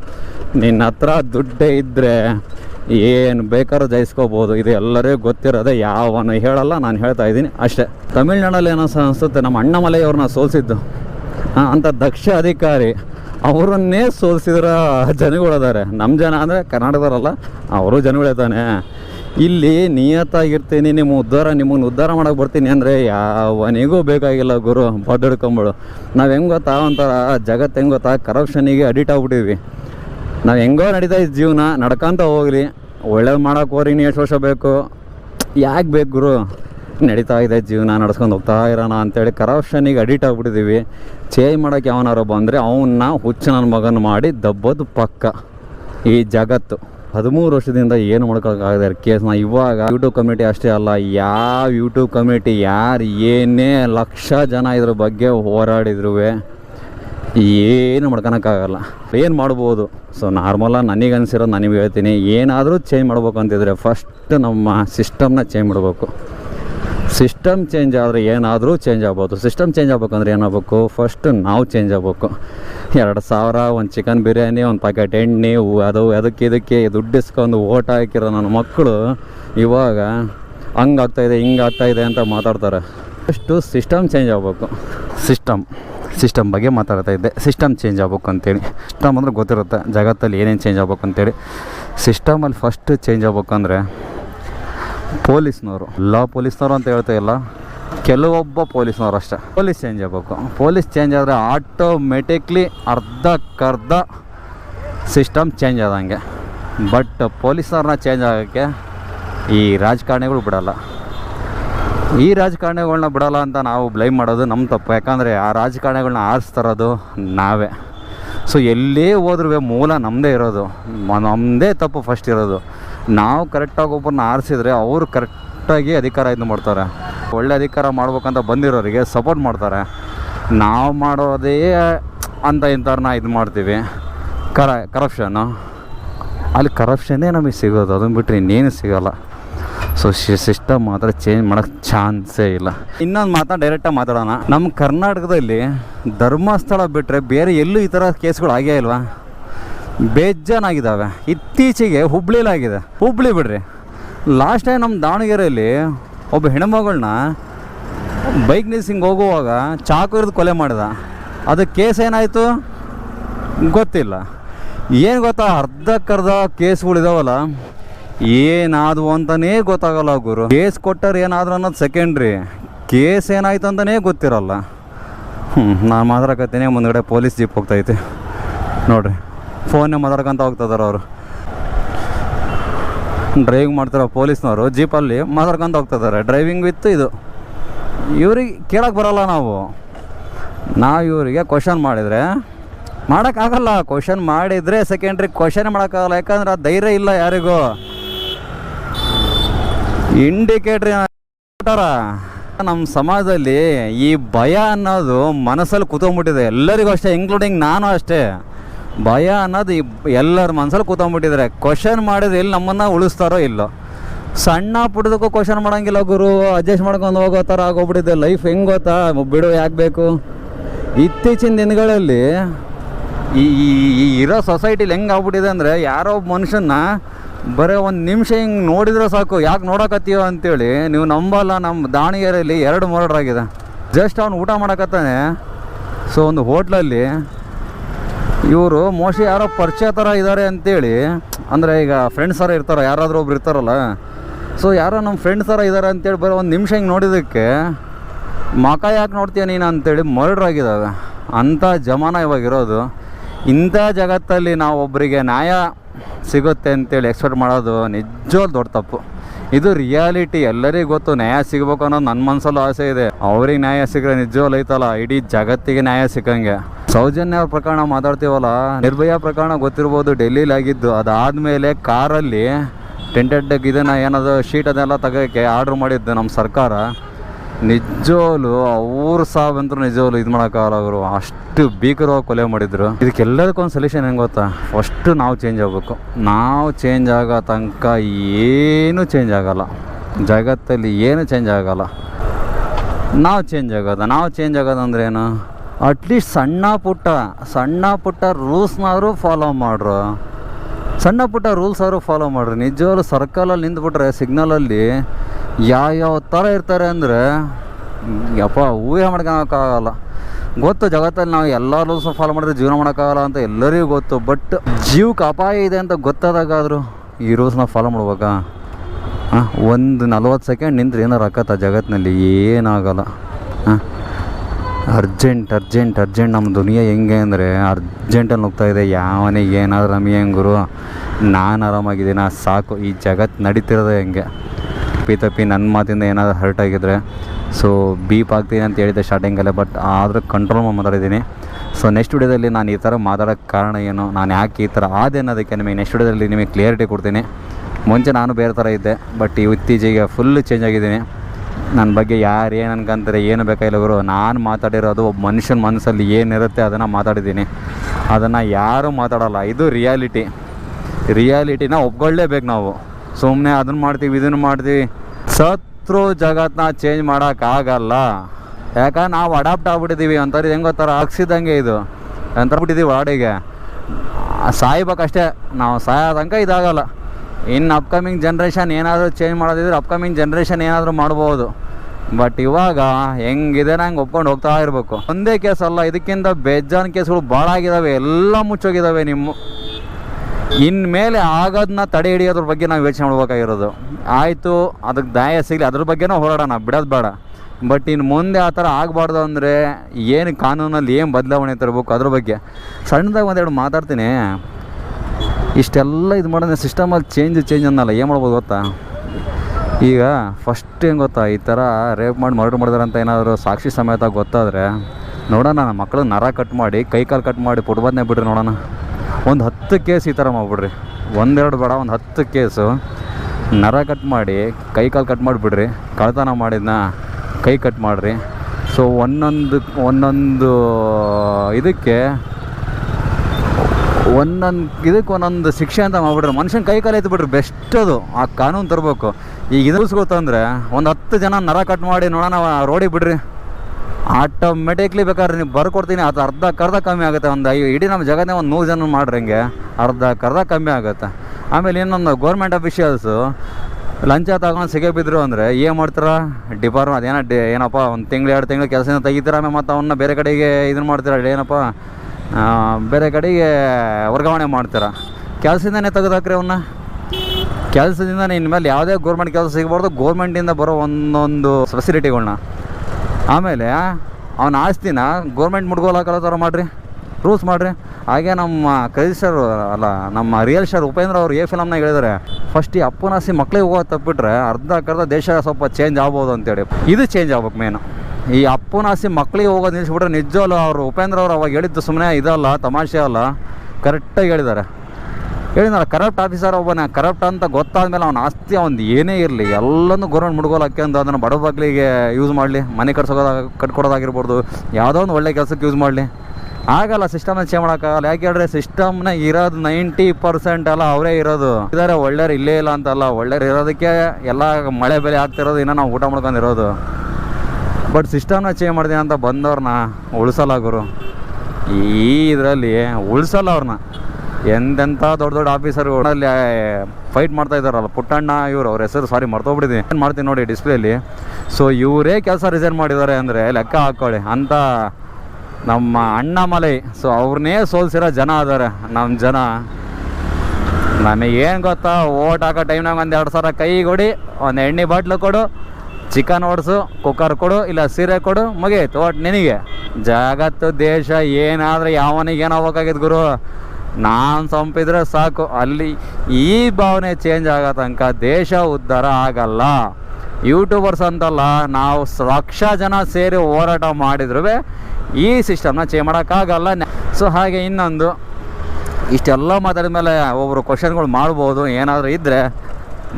S1: ನಿನ್ನ ಹತ್ರ ದುಡ್ಡೇ ಇದ್ದರೆ ಏನು ಬೇಕಾದ್ರೂ ಜಯಿಸ್ಕೋಬೋದು. ಇದು ಎಲ್ಲರಿಗೂ ಗೊತ್ತಿರೋದೇ, ಯಾವನು ಹೇಳಲ್ಲ, ನಾನು ಹೇಳ್ತಾ ಇದ್ದೀನಿ. ಅಷ್ಟೇ. ತಮಿಳ್ನಾಡಲ್ಲಿ ಏನೋ ಅನಿಸುತ್ತೆ, ನಮ್ಮ ಅಣ್ಣಮಲೆಯವ್ರನ್ನ ಸೋಲಿಸಿದ್ದು. ಅಂತ ದಕ್ಷ ಅಧಿಕಾರಿ, ಅವರನ್ನೇ ಸೋಲಿಸಿದ್ರ ಜನಗಳಿದ್ದಾರೆ ನಮ್ಮ ಜನ ಅಂದರೆ ಕರ್ನಾಟಕದವರಲ್ಲ, ಅವರು ಜನಗಳಿದ್ದಾನೆ ಇಲ್ಲಿ ನಿಯತ್ತಾಗಿರ್ತೀನಿ, ನಿಮ್ಮ ಉದ್ಧಾರ, ನಿಮ್ಮನ್ನು ಉದ್ಧಾರ ಮಾಡೋಕೆ ಬರ್ತೀನಿ ಅಂದರೆ ಯಾವನಿಗೂ ಬೇಕಾಗಿಲ್ಲ ಗುರು ಬಡ್ಡಿಡ್ಕೊಂಬಿಡು ನಾವು ಹೆಂಗ್ ಗೊತ್ತಾ? ಒಂಥರ ಜಗತ್ತು ಹೆಂಗ್ ಗೊತ್ತಾ? ಕರಪ್ಷನಿಗೆ ಅಡಿಟ್ ಆಗ್ಬಿಟ್ಟಿದ್ವಿ. ನಾವು ಹೆಂಗೋ ನಡೀತಾ ಇದ್ದ ಜೀವನ, ನಡ್ಕೊತ ಹೋಗ್ಲಿ. ಒಳ್ಳೇದು ಮಾಡೋಕೆ ಹೋರಿ ಇನ್ನು ಎಷ್ಟು ವರ್ಷ ಬೇಕು? ಯಾಕೆ ಬೇಕು ಗುರು? ನಡೀತಾ ಇದೆ, ಜೀವನ ನಡ್ಸ್ಕೊಂಡು ಹೋಗ್ತಾ ಇರೋಣ ಅಂತೇಳಿ ಕರಪ್ಷನಿಗೆ ಅಡಿಟ್ ಆಗ್ಬಿಟ್ಟಿದ್ದೀವಿ ಚೇಂಜ್ ಮಾಡೋಕ್ಕೆ ಯಾವನಾರು ಬಂದರೆ ಅವನ್ನ ಹುಚ್ಚ ನನ್ನ ಮಗನ ಮಾಡಿ ದಬ್ಬೋದು ಪಕ್ಕ. ಈ ಜಗತ್ತು. ಹದಿಮೂರು ವರ್ಷದಿಂದ ಏನು ಮಾಡ್ಕೊಳಕ್ಕಾಗದೆ ಕೇಸ್ನ ಇವಾಗ ಯೂಟ್ಯೂಬ್ ಕಮಿಟಿ ಅಷ್ಟೇ ಅಲ್ಲ, ಯಾವ ಯೂಟ್ಯೂಬ್ ಕಮಿಟಿ ಯಾರು ಏನೇ ಲಕ್ಷ ಜನ ಇದ್ರ ಬಗ್ಗೆ ಹೋರಾಡಿದ್ರು ಏನು ಮಾಡ್ಕೊಳಕ್ಕಾಗಲ್ಲ. ಏನು ಮಾಡ್ಬೋದು? ಸೊ ನಾರ್ಮಲಾಗಿ ನನಗೆ ಅನಿಸಿರೋದು ನನಗೆ ಹೇಳ್ತೀನಿ. ಏನಾದರೂ ಚೇಂಜ್ ಮಾಡ್ಬೇಕು ಅಂತಿದ್ರೆ ಫಸ್ಟ್ ನಮ್ಮ ಸಿಸ್ಟಮ್ನ ಚೇಂಜ್ ಮಾಡಬೇಕು. ಸಿಸ್ಟಮ್ ಚೇಂಜ್ ಆದರೆ ಏನಾದರೂ ಚೇಂಜ್ ಆಗ್ಬೋದು. ಸಿಸ್ಟಮ್ ಚೇಂಜ್ ಆಗ್ಬೇಕಂದ್ರೆ ಏನಾಗಬೇಕು ಫಸ್ಟ್ ನಾವು ಚೇಂಜ್ ಆಗ್ಬೇಕು. ಎರಡು ಸಾವಿರ ಒಂದು ಚಿಕನ್ ಬಿರಿಯಾನಿ, ಒಂದು ಪ್ಯಾಕೆಟ್ ಎಣ್ಣೆ ಅದು, ಅದಕ್ಕೆ ಇದಕ್ಕೆ ದುಡ್ಡು ಇಸ್ಕೊಂಡು ಓಟ್ ಹಾಕಿರೋ ನನ್ನ ಮಕ್ಕಳು ಇವಾಗ ಹಂಗಾಗ್ತಾಯಿದೆ ಹಿಂಗಾಗ್ತಾಯಿದೆ ಅಂತ ಮಾತಾಡ್ತಾರೆ. ಫಸ್ಟು ಸಿಸ್ಟಮ್ ಚೇಂಜ್ ಆಗಬೇಕು. ಸಿಸ್ಟಮ್ ಸಿಸ್ಟಮ್ ಬಗ್ಗೆ ಮಾತಾಡ್ತಾ ಇದ್ದೆ. ಸಿಸ್ಟಮ್ ಚೇಂಜ್ ಆಗ್ಬೇಕು ಅಂತೇಳಿ. ಸಿಸ್ಟಮ್ ಅಂದರೆ ಗೊತ್ತಿರುತ್ತೆ. ಜಗತ್ತಲ್ಲಿ ಏನೇನು ಚೇಂಜ್ ಆಗ್ಬೇಕು ಅಂತೇಳಿ. ಸಿಸ್ಟಮಲ್ಲಿ ಫಸ್ಟ್ ಚೇಂಜ್ ಆಗ್ಬೇಕಂದ್ರೆ ಪೊಲೀಸ್ನವರು. ಲಾ ಪೊಲೀಸ್ನವರು ಅಂತ ಹೇಳ್ತಾ ಇಲ್ಲ. ಕೆಲವೊಬ್ಬ ಪೊಲೀಸ್ನವ್ರು ಅಷ್ಟೇ. ಪೊಲೀಸ್ ಚೇಂಜ್ ಆಗಬೇಕು. ಪೊಲೀಸ್ ಚೇಂಜ್ ಆದರೆ ಆಟೋಮೆಟಿಕ್ಲಿ ಅರ್ಧಕ್ಕರ್ಧ ಸಿಸ್ಟಮ್ ಚೇಂಜ್ ಆದಂಗೆ. ಬಟ್ ಪೊಲೀಸ್ನವ್ರನ್ನ ಚೇಂಜ್ ಆಗೋಕ್ಕೆ ಈ ರಾಜಕಾರಣಿಗಳು ಬಿಡಲ್ಲ. ಈ ರಾಜಕಾರಣಿಗಳನ್ನ ಬಿಡಲ್ಲ ಅಂತ ನಾವು ಬ್ಲೇಮ್ ಮಾಡೋದು ನಮ್ಮ ತಪ್ಪು. ಯಾಕಂದರೆ ಆ ರಾಜಕಾರಣಿಗಳನ್ನ ಆರಿಸ್ತಾರೋದು ನಾವೇ. ಸೊ ಎಲ್ಲೇ ಹೋದ್ರೂ ಮೂಲ ನಮ್ಮದೇ ಇರೋದು. ನಮ್ಮದೇ ತಪ್ಪು ಫಸ್ಟ್ ಇರೋದು. ನಾವು ಕರೆಕ್ಟಾಗಿ ಒಬ್ಬರನ್ನ ಆರಿಸಿದ್ರೆ ಅವರು ಕರೆಕ್ಟಾಗಿ ಅಧಿಕಾರ ಇದು ಮಾಡ್ತಾರೆ. ಒಳ್ಳೆ ಅಧಿಕಾರ ಮಾಡ್ಬೇಕಂತ ಬಂದಿರೋರಿಗೆ ಸಪೋರ್ಟ್ ಮಾಡ್ತಾರೆ. ನಾವು ಮಾಡೋದೇ ಅಂತ ಇಂಥವ್ರನ್ನ ಇದು ಮಾಡ್ತೀವಿ. ಕರ ಕರಪ್ಷನ್ನು ಅಲ್ಲಿ ಕರಪ್ಷನ್ನೇ ನಮಗೆ ಸಿಗೋದು. ಅದನ್ನು ಬಿಟ್ಟರೆ ಇನ್ನೇನು ಸಿಗೋಲ್ಲ. ಸೊ ಸಿಸ್ಟಮ್ ಮಾತ್ರ ಚೇಂಜ್ ಮಾಡೋಕ್ಕೆ ಚಾನ್ಸೇ ಇಲ್ಲ. ಇನ್ನೊಂದು ಮಾತನ್ನ ಡೈರೆಕ್ಟಾಗಿ ಮಾತಾಡೋಣ. ನಮ್ಮ ಕರ್ನಾಟಕದಲ್ಲಿ ಧರ್ಮಸ್ಥಳ ಬಿಟ್ಟರೆ ಬೇರೆ ಎಲ್ಲೂ ಈ ಥರ ಕೇಸ್ಗಳು ಆಗೇ ಇಲ್ವಾ? ಬೇಜಾನಾಗಿದ್ದಾವೆ ಇತ್ತೀಚೆಗೆ ಹುಬ್ಳಿಲಾಗಿದೆ. ಹುಬ್ಳಿ ಬಿಡ್ರಿ. ಲಾಸ್ಟ್ ಟೈಮ್ ನಮ್ಮ ದಾವಣಗೆರೆಯಲ್ಲಿ ಒಬ್ಬ ಹೆಣ್ಮಗಳನ್ನ ಬೈಕ್ ನಿಲ್ಸಿಂಗ್ ಹೋಗುವಾಗ ಚಾಕು ಕೊಲೆ ಮಾಡಿದ. ಅದು ಕೇಸ್ ಏನಾಯಿತು? ಗೊತ್ತಿಲ್ಲ. ಏನು ಗೊತ್ತಾ? ಅರ್ಧಕ್ಕರ್ಧ ಕೇಸ್ಗಳಿದಾವಲ್ಲ. ಏನಾದವು ಅಂತಲೇ ಗೊತ್ತಾಗಲ್ಲ ಗುರು. ಕೇಸ್ ಕೊಟ್ಟರೆ ಏನಾದ್ರು ಅನ್ನೋದು ಸೆಕೆಂಡ್ರಿ ಕೇಸ್ ಏನಾಯ್ತು ಅಂತಲೇ ಗೊತ್ತಿರಲ್ಲ. ಹ್ಞೂ ನಾನು ಮಾತಾಡಕತ್ತೀನಿ, ಮುಂದ್ಗಡೆ ಪೊಲೀಸ್ ಜೀಪ್ ಹೋಗ್ತೈತೆ. ನೋಡ್ರಿ ಫೋನೇ ಮಾತಾಡ್ಕೊಂತ ಹೋಗ್ತಿದಾರೆ ಅವರು. ಡ್ರೈವಿಂಗ್ ಮಾಡ್ತಿರೋ ಪೊಲೀಸ್ನವರು ಜೀಪಲ್ಲಿ ಮಾತಾಡ್ಕೊಂತ ಹೋಗ್ತಿದ್ದಾರೆ ಡ್ರೈವಿಂಗ್ ವಿತ್ ಇದು. ಇವ್ರಿಗೆ ಕೇಳಕ್ಕೆ ಬರಲ್ಲ ನಾವು. ನಾವು ಇವರಿಗೆ ಕ್ವಶನ್ ಮಾಡಿದರೆ ಮಾಡೋಕ್ಕಾಗಲ್ಲ ಕ್ವಶನ್ ಮಾಡಿದರೆ ಸೆಕೆಂಡ್ರಿ ಕ್ವಶನ್ ಮಾಡೋಕ್ಕಾಗಲ್ಲ ಯಾಕಂದ್ರೆ ಧೈರ್ಯ ಇಲ್ಲ ಯಾರಿಗೂ. ಇಂಡಿಕೇಟ್ರಿ ನಮ್ಮ ಸಮಾಜದಲ್ಲಿ ಈ ಭಯ ಅನ್ನೋದು ಮನಸ್ಸಲ್ಲಿ ಕೂತ್ಕೊಂಡ್ಬಿಟ್ಟಿದೆ. ಎಲ್ಲರಿಗೂ ಅಷ್ಟೇ ಇನ್ಕ್ಲೂಡಿಂಗ್ ನಾನು ಅಷ್ಟೇ. ಭಯ ಅನ್ನೋದು ಈ ಎಲ್ಲರ ಮನಸ್ಸಲ್ಲಿ ಕೂತ್ಕೊಂಡ್ಬಿಟ್ಟಿದ್ದಾರೆ. ಕ್ವಶನ್ ಮಾಡಿದ್ರೆ ಎಲ್ಲಿ ನಮ್ಮನ್ನು ಉಳಿಸ್ತಾರೋ ಇಲ್ಲೋ. ಸಣ್ಣ ಪುಟ್ಟದಕ್ಕೂ ಕ್ವಶನ್ ಮಾಡೋಂಗಿಲ್ಲ ಗುರು. ಅಡ್ಜಸ್ಟ್ ಮಾಡ್ಕೊಂಡು ಹೋಗೋ ಥರ ಆಗೋಗ್ಬಿಟ್ಟಿದೆ ಲೈಫ್ ಹೆಂಗೆ ಗೊತ್ತಾ? ಬಿಡು, ಯಾಕೆ ಬೇಕು? ಇತ್ತೀಚಿನ ದಿನಗಳಲ್ಲಿ ಈ ಇರೋ ಸೊಸೈಟಿಲಿ ಹೆಂಗೆ ಆಗ್ಬಿಟ್ಟಿದೆ ಅಂದರೆ ಯಾರೋ ಮನುಷ್ಯನ್ನ ಬರೀ ಒಂದು ನಿಮಿಷ ಹಿಂಗೆ ನೋಡಿದ್ರೆ ಸಾಕು, ಯಾಕೆ ನೋಡಕತ್ತೀವ ಅಂತೇಳಿ ನೀವು ನಂಬಲ್ಲ ನಮ್ಮ ದಾವಣಗೆರೆಯಲ್ಲಿ ಎರಡು ಮರ್ಡರ್ ಆಗಿದೆ ಜಸ್ಟ್ ಅವ್ನು ಊಟ ಮಾಡಕತ್ತಾನೆ. ಸೊ ಒಂದು ಹೋಟ್ಲಲ್ಲಿ ಇವರು ಮೋಸ್ಟ್ಲಿ ಯಾರೋ ಪರಿಚಯ ಥರ ಇದ್ದಾರೆ ಅಂತೇಳಿ, ಅಂದರೆ ಈಗ ಫ್ರೆಂಡ್ಸ್ ಥರ ಇರ್ತಾರೆ, ಯಾರಾದರೂ ಒಬ್ರು ಇರ್ತಾರಲ್ಲ ಸೊ ಯಾರೋ ನಮ್ಮ ಫ್ರೆಂಡ್ಸ್ ಥರ ಇದ್ದಾರೆ ಅಂತೇಳಿ ಬರೋ ಒಂದು ನಿಮಿಷ ಹಿಂಗೆ ನೋಡಿದ್ದಕ್ಕೆ ಮಕ ಯಾಕೆ ನೋಡ್ತೀಯ ನೀನು ಅಂತೇಳಿ ಮರ್ಡ್ರ್ ಆಗಿದ್ದಾವೆ. ಅಂಥ ಜಮಾನ ಇವಾಗಿರೋದು ಇಂಥ ಜಗತ್ತಲ್ಲಿ ನಾವು ಒಬ್ಬರಿಗೆ ನ್ಯಾಯ ಸಿಗುತ್ತೆ ಅಂತೇಳಿ ಎಕ್ಸ್ಪೆಕ್ಟ್ ಮಾಡೋದು ನಿಜವಾದ ದೊಡ್ಡ ತಪ್ಪು. ಇದು ರಿಯಾಲಿಟಿ ಎಲ್ಲರಿಗೂ ಗೊತ್ತು, ನ್ಯಾಯ ಸಿಗಬೇಕು ಅನ್ನೋದು ನನ್ನ ಮನಸ್ಸಲ್ಲೂ ಆಸೆ ಇದೆ. ಅವ್ರಿಗೆ ನ್ಯಾಯ ಸಿಗ್ರೆ ನಿಜವಾಗ್ಲೂ ಐತಲ್ಲ, ಇಡೀ ಜಗತ್ತಿಗೆ ನ್ಯಾಯ ಸಿಕ್ಕಂಗೆ. ಸೌಜನ್ಯ ಅವ್ರ ಪ್ರಕರಣ ಮಾತಾಡ್ತೀವಲ್ಲ, ನಿರ್ಭಯ ಪ್ರಕರಣ ಗೊತ್ತಿರ್ಬೋದು, ಡೆಲ್ಲಿಲಿ ಆಗಿದ್ದು. ಅದಾದಮೇಲೆ ಕಾರಲ್ಲಿ ಟೆಂಟೆಡ್ ಇದನ್ನು ಏನಾದ್ರು ಶೀಟ್ ಅದೆಲ್ಲ ತೆಗೋಕ್ಕೆ ಆರ್ಡ್ರ್ ಮಾಡಿದ್ದು ನಮ್ಮ ಸರ್ಕಾರ. ನಿಜವಾಗ್ಲು ಅವ್ರ ಸಾವಂತರೂ ನಿಜವಲು ಇದು ಮಾಡೋಕ್ಕಾಗಲ್ಲ ಅವರು ಅಷ್ಟು ಭೀಕರವಾಗಿ ಕೊಲೆ ಮಾಡಿದ್ರು. ಇದಕ್ಕೆಲ್ಲದಕ್ಕೂ ಒಂದು ಸೊಲ್ಯೂಷನ್ ಹೆಂಗೆ ಗೊತ್ತಾ? ಫಸ್ಟು ನಾವು ಚೇಂಜ್ ಆಗಬೇಕು. ನಾವು ಚೇಂಜ್ ಆಗೋ ತನಕ ಏನೂ ಚೇಂಜ್ ಆಗಲ್ಲ. ಜಗತ್ತಲ್ಲಿ ಏನು ಚೇಂಜ್ ಆಗಲ್ಲ. ನಾವು ಚೇಂಜ್ ಆಗೋದು. ನಾವು ಚೇಂಜ್ ಆಗೋದಂದ್ರೆ ಏನು? ಅಟ್ಲೀಸ್ಟ್ ಸಣ್ಣ ಪುಟ್ಟ ಸಣ್ಣ ಪುಟ್ಟ ರೂಲ್ಸ್ನಾದ್ರು ಫಾಲೋ ಮಾಡ್ರು. ಸಣ್ಣ ಪುಟ್ಟ ರೂಲ್ಸ್ ಆದರೂ ಫಾಲೋ ಮಾಡ್ರಿ. ನಿಜವಾಗ್ಲೂ ಸರ್ಕಲಲ್ಲಿ ನಿಂತ್ಬಿಟ್ರೆ ಸಿಗ್ನಲಲ್ಲಿ ಯಾವ್ಯಾವ ಥರ ಇರ್ತಾರೆ ಅಂದರೆ, ಯಪ್ಪ, ಊಹೆ ಮಾಡ್ಕೊಳಕ್ಕಾಗಲ್ಲ ಗೊತ್ತು, ಜಗತ್ತಲ್ಲಿ ನಾವು ಎಲ್ಲರೂ ಫಾಲೋ ಮಾಡಿದ್ರೆ ಜೀವನ ಮಾಡೋಕ್ಕಾಗಲ್ಲ ಅಂತ ಎಲ್ಲರಿಗೂ ಗೊತ್ತು ಬಟ್ ಜೀವಕ್ಕೆ ಅಪಾಯ ಇದೆ ಅಂತ ಗೊತ್ತಾದಾಗಾದರೂ ಈ ರೂಲ್ಸ್ನ ಫಾಲೋ ಮಾಡ್ಬೇಕಾ ಹಾಂ? ಒಂದು ನಲ್ವತ್ತು ಸೆಕೆಂಡ್ ನಿಂತ್ರೆ ಏನಾರು ಆಕತ್ತ ಜಗತ್ತಿನಲ್ಲಿ? ಏನಾಗಲ್ಲ. ಹಾಂ? ಅರ್ಜೆಂಟ್ ಅರ್ಜೆಂಟ್ ಅರ್ಜೆಂಟ್ ನಮ್ಮ ದುನಿಯಾ ಹೆಂಗೆ ಅಂದರೆ ಅರ್ಜೆಂಟಲ್ಲಿ ಹೋಗ್ತಾ ಇದೆ. ಯಾವನಿಗೆ ಏನಾದರೂ ನಮಗೆ ಹೆಂಗೆ ಗುರು? ನಾನು ಆರಾಮಾಗಿದ್ದೀನಿ? ಸಾಕು. ಈ ಜಗತ್ತು ನಡೀತಿರೋದೇ ಹೆಂಗೆ? ತಪ್ಪಿ ತಪ್ಪಿ ನನ್ನ ಮಾತಿಂದ ಏನಾದರೂ ಹರ್ಟ್ ಆಗಿದ್ರೆ ಸೊ ಬೀಪ್ ಆಗ್ತೀನಿ ಅಂತ ಹೇಳಿದ್ದೆ ಸ್ಟಾರ್ಟಿಂಗಲ್ಲೇ ಬಟ್ ಆದರೂ ಕಂಟ್ರೋಲ್ ಮಾತಾಡಿದ್ದೀನಿ ಸೊ ನೆಕ್ಸ್ಟ್ ವಿಡಿಯೋದಲ್ಲಿ ನಾನು ಈ ಥರ ಮಾತಾಡೋಕ್ಕೆ ಕಾರಣ ಏನು, ನಾನು ಯಾಕೆ ಈ ಥರ ಆದೆ ಅನ್ನೋದಕ್ಕೆ ನಿಮಗೆ ನೆಕ್ಸ್ಟ್ ವಿಡಿಯೋದಲ್ಲಿ ನಿಮಗೆ ಕ್ಲಿಯರಿಟಿ ಕೊಡ್ತೀನಿ. ಮುಂಚೆ ನಾನು ಬೇರೆ ಥರ ಇದ್ದೆ ಬಟ್ ಇತ್ತೀಚೆಗೆ ಫುಲ್ ಚೇಂಜ್ ಆಗಿದ್ದೀನಿ. ನನ್ನ ಬಗ್ಗೆ ಯಾರು ಏನು ಅನ್ಕೊಂತಾರೆ, ಏನು ಬೇಕಾಗಿಲ್ಲ ಗುರು, ನಾನು ಮಾತಾಡಿರೋದು ಒಬ್ಬ ಮನುಷ್ಯನ ಮನಸ್ಸಲ್ಲಿ ಏನಿರುತ್ತೆ ಅದನ್ನು ಮಾತಾಡಿದ್ದೀನಿ. ಅದನ್ನು ಯಾರೂ ಮಾತಾಡೋಲ್ಲ, ಇದು ರಿಯಾಲಿಟಿ ರಿಯಾಲಿಟಿನ ಒಪ್ಕೊಳ್ಳೇಬೇಕು ನಾವು. ಸುಮ್ಮನೆ ಅದನ್ನು ಮಾಡ್ತೀವಿ, ಇದನ್ನು ಮಾಡ್ತೀವಿ. ಸತ್ರು ಜಗತ್ತನ್ನ ಚೇಂಜ್ ಮಾಡೋಕ್ಕಾಗಲ್ಲ ಯಾಕಂದ್ರೆ ನಾವು ಅಡಾಪ್ಟ್ ಆಗ್ಬಿಟ್ಟಿದ್ದೀವಿ ಅಂತಾರೆ ಹೆಂಗೆ ಗೊತ್ತಾರ ಹಾಕ್ಸಿದಂಗೆ ಇದು. ಅಂತ ಬಿಟ್ಟಿದ್ದೀವಿ ವಾಡಿಗೆ ಸಾಯ್ಬೇಕಷ್ಟೇ ನಾವು ಸಾಯೋ ಇದಾಗಲ್ಲ. ಇನ್ನು ಅಪ್ಕಮಿಂಗ್ ಜನ್ರೇಷನ್ ಏನಾದರೂ ಚೇಂಜ್ ಮಾಡೋದಿದ್ರೆ ಅಪ್ಕಮಿಂಗ್ ಜನ್ರೇಷನ್ ಏನಾದರೂ ಮಾಡ್ಬೋದು. ಬಟ್ ಇವಾಗ ಹೆಂಗಿದೆ ನಂಗೆ ಒಪ್ಕೊಂಡು ಹೋಗ್ತಾ ಇರಬೇಕು. ಒಂದೇ ಕೇಸಲ್ಲ ಇದಕ್ಕಿಂತ ಬೇಜಾನ್ ಕೇಸ್ಗಳು ಭಾಳ ಆಗಿದ್ದಾವೆ ಎಲ್ಲ ಮುಚ್ಚೋಗಿದ್ದಾವೆ ನಿಮ್ಮ ಇನ್ಮೇಲೆ ಆಗೋದನ್ನ ತಡೆ ಹಿಡಿಯೋದ್ರ ಬಗ್ಗೆ ನಾವು ಯೋಚನೆ ಮಾಡ್ಬೇಕಾಗಿರೋದು. ಆಯಿತು ಅದಕ್ಕೆ ದಾಯ ಸಿಗಲಿ, ಅದ್ರ ಬಗ್ಗೆನೂ ಹೋರಾಡೋಣ, ಬಿಡೋದು ಬೇಡ. ಬಟ್ ಇನ್ನು ಮುಂದೆ ಆ ಥರ ಆಗಬಾರ್ದು ಅಂದರೆ ಏನು ಕಾನೂನಲ್ಲಿ ಏನು ಬದಲಾವಣೆ ತರಬೇಕು ಅದ್ರ ಬಗ್ಗೆ. ಸಣ್ಣದಾಗಿ ಒಂದೆರಡು ಮಾತಾಡ್ತೀನಿ. ಇಷ್ಟೆಲ್ಲ ಇದು ಮಾಡೋದು ಸಿಸ್ಟಮಲ್ಲಿ ಚೇಂಜ್ ಚೇಂಜ್ ಅನ್ನಲ್ಲ, ಏನು ಮಾಡ್ಬೋದು ಗೊತ್ತಾ? ಈಗ ಫಸ್ಟ್ ಏನು ಗೊತ್ತಾ, ಈ ಥರ ರೇಪ್ ಮಾಡಿ ಮರ್ಡರ್ ಮಾಡಿದಾರೆ ಅಂತ ಏನಾದರೂ ಸಾಕ್ಷಿ ಸಮೇತ ಗೊತ್ತಾದರೆ ನೋಡೋಣ ಮಕ್ಕಳು ನರ ಕಟ್ ಮಾಡಿ, ಕೈ ಕಾಲು ಕಟ್ ಮಾಡಿ ಪುಟ್ಬದನ್ನೇ ಬಿಡ್ರಿ ನೋಡೋಣ. ಒಂದು ಹತ್ತು ಕೇಸ್ ಈ ಥರ ಮಾಡಿಬಿಡ್ರಿ. ಒಂದೆರಡು ಬೇಡ, ಒಂದು ಹತ್ತು ಕೇಸು. ನರ ಕಟ್ ಮಾಡಿ, ಕೈ ಕಾಲು ಕಟ್ ಮಾಡಿಬಿಡ್ರಿ. ಕಳ್ತನ ಮಾಡಿದ್ನ ಕೈ ಕಟ್ ಮಾಡಿರಿ. ಸೊ ಒಂದೊಂದು ಒಂದೊಂದು ಇದಕ್ಕೆ ಒಂದೊಂದು ಇದಕ್ಕೆ ಒಂದೊಂದು ಶಿಕ್ಷೆ ಅಂತ ಮಾಡಿಬಿಡ್ರಿ. ಮನುಷ್ಯನ ಕೈ ಕಾಲು ಎತ್ತು ಬೆಸ್ಟ್ ಅದು. ಆ ಕಾನೂನು ತರಬೇಕು. ಈಗ ಇದು ಗೊತ್ತಂದ್ರೆ ಒಂದು ಹತ್ತು ಜನ ನರ ಕಟ್ ಮಾಡಿ ನೋಡೋಣ, ರೋಡಿಗೆ ಬಿಡ್ರಿ. ಆಟೋಮೆಟಿಕ್ಲಿ ಬೇಕಾದ್ರೆ ನೀವು ಬರ್ಕೊಡ್ತೀನಿ. ಅದು ಅರ್ಧ ಕರ್ಧ ಕಮ್ಮಿ ಆಗುತ್ತೆ. ಒಂದು ಐ ಇಡೀ ನಮ್ಮ ಜಗತ್ತೇ ಒಂದು ನೂರು ಜನ ಮಾಡ್ರಿ ಹಿಂಗೆ. ಅರ್ಧ ಕರ್ಧ ಕಮ್ಮಿ ಆಗುತ್ತೆ. ಆಮೇಲೆ ಇನ್ನೊಂದು ಗೌರ್ಮೆಂಟ್ ಅಫಿಷಿಯಲ್ಸು ಲಂಚ ತಗೊಂಡು ಸಿಗೇ ಬಿದ್ರು ಅಂದರೆ ಏನು ಮಾಡ್ತೀರಾ? ಡಿಪಾರ್ಟ್ಮೆಂಟ್ ಅದೇನೋ ಡಿ ಏನಪ್ಪ, ಒಂದು ತಿಂಗಳು, ಎರಡು ತಿಂಗಳು ಕೆಲಸದಿಂದ ತೆಗಿತೀರ? ಆಮೇಲೆ ಮತ್ತು ಅವನ್ನ ಬೇರೆ ಕಡೆಗೆ ಇದನ್ನು ಮಾಡ್ತೀರ? ಏನಪ್ಪ ಬೇರೆ ಕಡೆಗೆ ವರ್ಗಾವಣೆ ಮಾಡ್ತೀರ? ಕೆಲಸದಿಂದನೇ ತೆಗೆದಾಕ್ರಿ ಅವನ್ನ ಕೆಲಸದಿಂದ ಇನ್ಮೇಲೆ ಯಾವುದೇ ಗೌರ್ಮೆಂಟ್ ಕೆಲಸ ಸಿಗಬಾರ್ದು ಗೌರ್ಮೆಂಟಿಂದ ಬರೋ ಒಂದೊಂದು ಫೆಸಿಲಿಟಿಗಳ್ನ ಆಮೇಲೆ, ಅವನ ಆಸ್ತಿನ ಗೌರ್ಮೆಂಟ್ ಮುಡ್ಗೋಲಾಕಲ್ಲ ಥರ ಮಾಡಿರಿ, ರೂಲ್ಸ್ ಮಾಡಿರಿ. ಹಾಗೆ ನಮ್ಮ ಕ್ರೇಜ್ ಸರ್ ಅಲ್ಲ, ನಮ್ಮ ರಿಯಲ್ ಸ್ಟಾರ್ ಉಪೇಂದ್ರ ಅವರು ಏ ಫಿಲಮ್ನಾಗ ಹೇಳಿದ್ದಾರೆ ಫಸ್ಟ್ ಈ ಅಪ್ಪನಾಸಿ ಮಕ್ಳಿಗೆ ಹೋಗೋದು ತಪ್ಪಿಟ್ರೆ ಅರ್ಧಕ್ಕರ್ಧ ದೇಶ ಸ್ವಲ್ಪ ಚೇಂಜ್ ಆಗ್ಬೋದು ಅಂತೇಳಿ. ಇದು ಚೇಂಜ್ ಆಗ್ಬೇಕು ಮೇನು ಈ ಅಪ್ಪನಾಸಿ ಮಕ್ಳಿಗೆ ಹೋಗೋದು ನಿಲ್ಲಿಸ್ಬಿಟ್ರೆ ನಿಜವಲ್ಲ ಅವರು ಉಪೇಂದ್ರ ಅವರು ಅವಾಗ ಹೇಳಿದ್ದು ಸುಮ್ಮನೆ ಇದಲ್ಲ, ತಮಾಷೆ ಅಲ್ಲ ಕರೆಕ್ಟಾಗಿ ಹೇಳಿದ್ದಾರೆ ಹೇಳಿದ್ನಲ್ಲ ಕರಪ್ಟ್ ಆಫೀಸರ್ ಒಬ್ಬನ ಕರಪ್ಟ್ ಅಂತ ಗೊತ್ತಾದ್ಮೇಲೆ ಅವ್ನ ಆಸ್ತಿ ಅವ್ನು ಏನೇ ಇರಲಿ, ಎಲ್ಲನೂ ಗೌರ್ಮೆಂಟ್ ಮುಡ್ಗೋಲು ಹಾಕ್ಯಂದು ಅದನ್ನು ಬಡ ಬಗ್ಲಿಗೆ ಯೂಸ್ ಮಾಡಲಿ, ಮನೆ ಕಟ್ಸೋದ, ಕಟ್ಕೊಡೋದಾಗಿರ್ಬೋದು, ಯಾವುದೋ ಒಂದು ಒಳ್ಳೆ ಕೆಲಸಕ್ಕೆ ಯೂಸ್ ಮಾಡಲಿ. ಆಗಲ್ಲ ಸಿಸ್ಟಮ್ನ ಚೇಂಜ್ ಮಾಡೋಕ್ಕಾಗಲ್ಲ. ಯಾಕೆ ಹೇಳಿದ್ರೆ ಸಿಸ್ಟಮ್ನ ಇರೋದು ನೈಂಟಿ ಪರ್ಸೆಂಟ್ ಅಲ್ಲ ಅವರೇ ಇರೋದು. ಇದಾರೆ, ಒಳ್ಳೆಯವ್ರು ಇಲ್ಲೇ ಇಲ್ಲ ಅಂತಲ್ಲ, ಒಳ್ಳೆಯವ್ರು ಇರೋದಕ್ಕೆ ಎಲ್ಲ ಮಳೆ ಬೆಲೆ ಆಗ್ತಿರೋದು, ಇನ್ನೂ ನಾವು ಊಟ ಮಾಡ್ಕೊಂಡಿರೋದು. ಬಟ್ ಸಿಸ್ಟಮ್ನ ಚೇಂಜ್ ಮಾಡಿದೆ ಅಂತ ಬಂದವ್ರನ್ನ ಉಳಿಸಲ್ಲ ಗುರು. ಈ ಇದರಲ್ಲಿ ಉಳಿಸಲ್ಲ ಅವ್ರನ್ನ. ಎಂತೆಂಥ ದೊಡ್ಡ ದೊಡ್ಡ ಆಫೀಸರ್ಗಳಲ್ಲಿ ಫೈಟ್ ಮಾಡ್ತಾ ಇದ್ದಾರಲ್ಲ. ಪುಟ್ಟಣ್ಣ ಇವರು, ಅವ್ರ ಹೆಸರು ಸಾರಿ ಮರ್ತೋಗ್ಬಿಟ್ಟಿದ್ದೀನಿ ಏನು ಮಾಡ್ತೀನಿ ನೋಡಿ ಡಿಸ್ಪ್ಲೇಲಿ ಸೊ ಇವರೇ ಕೆಲಸ ರಿಸೈನ್ ಮಾಡಿದ್ದಾರೆ ಅಂದರೆ ಲೆಕ್ಕ ಹಾಕ್ಕೊಳ್ಳಿ ಅಂತ ನಮ್ಮ ಅಣ್ಣಾಮಲೈ ಸೊ ಅವ್ರನ್ನೇ ಸೋಲ್ಸಿರೋ ಜನ ಅದಾರೆ ನಮ್ಮ ಜನ. ನನಗೇನು ಗೊತ್ತಾ, ಓಟ್ ಹಾಕೋ ಟೈಮ್ನಾಗ ಒಂದು ಎರಡು ಸಾವಿರ ಕೈ ಕೊಡಿ, ಒಂದು ಎಣ್ಣೆ ಬಾಟ್ಲು ಕೊಡು ಚಿಕನ್ ಓಡಿಸು ಕುಕ್ಕರ್ ಕೊಡು, ಇಲ್ಲ ಸೀರೆ ಕೊಡು ಮುಗಿಯಿತು ಒಟ್ಟು ನಿನಗೆ. ಜಗತ್ತು, ದೇಶ ಏನಾದ್ರೆ ಯಾವನಿಗೆ ಏನಾಗಬೇಕಾಗಿದ್ದು ಗುರು. ನಾನು ಸಂಪಿದ್ರೆ ಸಾಕು. ಅಲ್ಲಿ ಈ ಭಾವನೆ ಚೇಂಜ್ ಆಗೋ ತನಕ ದೇಶ ಉದ್ಧಾರ ಆಗಲ್ಲ. ಯೂಟ್ಯೂಬರ್ಸ್ ಅಂತಲ್ಲ, ನಾವು ಲಕ್ಷ ಜನ ಸೇರಿ ಹೋರಾಟ ಮಾಡಿದ್ರು ಈ ಸಿಸ್ಟಮ್ನ ಚೇಂಜ್ ಮಾಡೋಕ್ಕಾಗಲ್ಲ ಸೊ ಹಾಗೆ ಇನ್ನೊಂದು, ಇಷ್ಟೆಲ್ಲ ಮಾತಾಡಿದ ಮೇಲೆ ಒಬ್ಬರು ಕ್ವಶನ್ಗಳು ಮಾಡ್ಬೋದು. ಏನಾದರೂ ಇದ್ದರೆ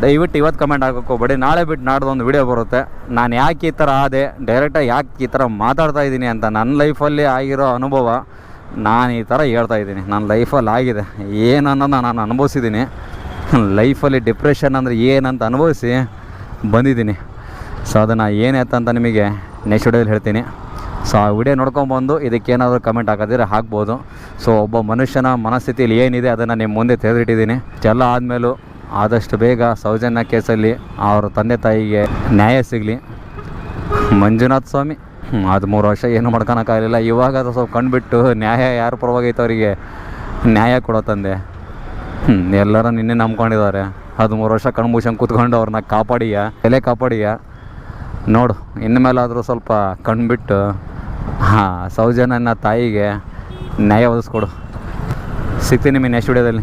S1: ದಯವಿಟ್ಟು ಇವತ್ತು ಕಮೆಂಟ್ ಹಾಕೋಕೆ ಹೋಗ್ಬೇಡಿ. ನಾಳೆ ಬಿಟ್ಟು ನಾಡ್ದು ಒಂದು ವಿಡಿಯೋ ಬರುತ್ತೆ. ನಾನು ಯಾಕೆ ಈ ಥರ ಆದೆ? ಡೈರೆಕ್ಟಾಗಿ ಯಾಕೆ ಈ ಥರ ಮಾತಾಡ್ತಾ ಇದ್ದೀನಿ ಅಂತ ನನ್ನ ಲೈಫಲ್ಲಿ ಆಗಿರೋ ಅನುಭವ. ನಾನು ಈ ಥರ ಹೇಳ್ತಾ ಇದ್ದೀನಿ. ನನ್ನ ಲೈಫಲ್ಲಿ ಆಗಿದೆ. ಏನನ್ನ ನಾನು ಅನುಭವಿಸಿದ್ದೀನಿ. ಲೈಫಲ್ಲಿ ಡಿಪ್ರೆಷನ್ ಅಂದರೆ ಏನಂತ ಅನುಭವಿಸಿ ಬಂದಿದ್ದೀನಿ. ಸೊ ಅದನ್ನು ಏನಾಯ್ತಂತ ನಿಮಗೆ ನೆಕ್ಸ್ಟ್ ವಿಡಿಯೋದಲ್ಲಿ ಹೇಳ್ತೀನಿ. ಸೊ ಆ ವಿಡಿಯೋ ನೋಡ್ಕೊಂಬಂದು ಇದಕ್ಕೇನಾದರೂ ಕಮೆಂಟ್ ಹಾಕೋದಿದ್ರೆ ಹಾಕ್ಬೋದು. ಸೊ ಒಬ್ಬ ಮನುಷ್ಯನ ಮನಸ್ಥಿತಿಯಲ್ಲಿ ಏನಿದೆ ಅದನ್ನು ನಿಮ್ಮ ಮುಂದೆ ತೆರೆದಿಟ್ಟಿದ್ದೀನಿ ಚೆಲ್ಲ ಆದಮೇಲೂ ಆದಷ್ಟು ಬೇಗ ಸೌಜನ್ಯ ಕೇಸಲ್ಲಿ ಅವರ ತಂದೆ ತಾಯಿಗೆ ನ್ಯಾಯ ಸಿಗಲಿ. ಮಂಜುನಾಥ್ ಸ್ವಾಮಿ. ಹದಿಮೂರು ವರ್ಷ ಏನು ಮಾಡ್ಕೊಳಕ್ಕಾಗಲಿಲ್ಲ. ಇವಾಗ ಅದು ಸ್ವಲ್ಪ ಕಂಡುಬಿಟ್ಟು ನ್ಯಾಯ ಯಾರ ಪರವಾಗೈತೆ ಅವರಿಗೆ? ನ್ಯಾಯ ಕೊಡೋ ತಂದೆ. ಹ್ಞೂ ಎಲ್ಲರೂ ನಿನ್ನೆ ನಂಬ್ಕೊಂಡಿದ್ದಾರೆ. ಹದಿಮೂರು ವರ್ಷ ಕಣ್ಣು ಕೂತ್ಕೊಂಡು ಅವ್ರನ್ನ ಕಾಪಾಡಿಯ? ಎಲೆ ಕಾಪಾಡಿಯ? ನೋಡು, ಇನ್ಮೇಲಾದರೂ ಸ್ವಲ್ಪ ಕಣ್ಬಿಟ್ಟು ಹಾಂ, ಸೌಜನ್ಯನ ತಾಯಿಗೆ ನ್ಯಾಯ ಒದಗಿಸ್ಕೊಡು. ಸಿಗ್ತೀನಿ ನಿಮಗೆ ನೆಕ್ಸ್ಟ್ ವಿಡಿಯೋದಲ್ಲಿ.